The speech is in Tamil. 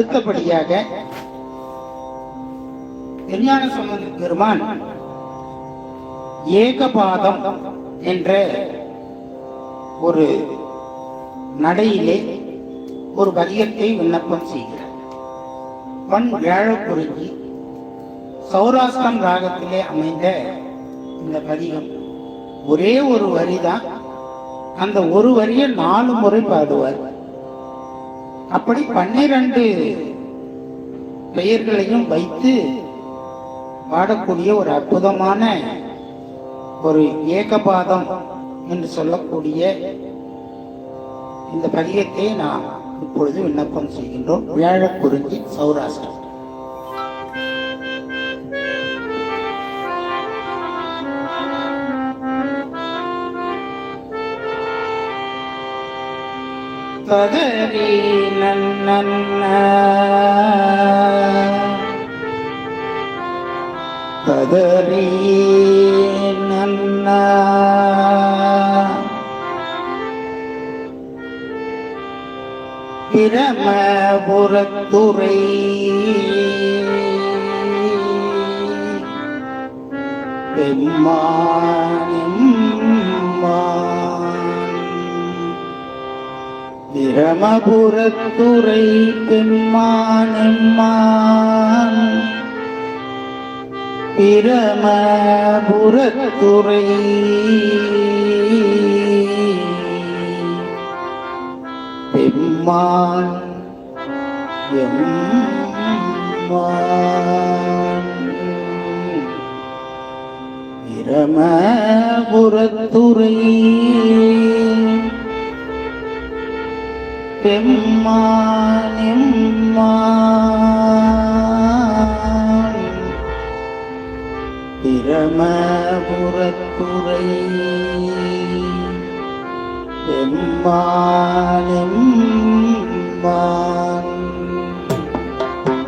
அடுத்தபடியாக விஞ்ஞான சம்பந்த பெருமான் ஏகபாதம் என்ற ஒரு நடையிலே ஒரு பதியத்தை விண்ணப்பம் செய்கிறார். பண் வியாழக்குறிஞ்சி சௌராஷ்டிரம் ராகத்திலே அமைந்த இந்த பதிகம் ஒரே ஒரு வரிதான். அந்த ஒரு வரியை நாலு முறை பாடுவார். அப்படி பன்னிரண்டு பெயர்களையும் வைத்து பாடக்கூடிய ஒரு அற்புதமான ஒரு ஏகபாதம் என்று சொல்லக்கூடிய இந்த பதிகத்தை நாம் இப்பொழுது விண்ணப்பம் செய்கின்றோம். வியாழக்குறிஞ்சி சௌராஷ்டிரம். பதரி நன்னன்ன பதரி நன்ன பிரமபுரத்துறை. பெம்மானிம்மான் பிரமபுரத்துறை பெம்மானம்மான் பிரமபுரத்துறை. பெம்மான் எம்மான். பிரமபுரத்துறை பெம்மானிம்மான் பிரமபுரத்துறை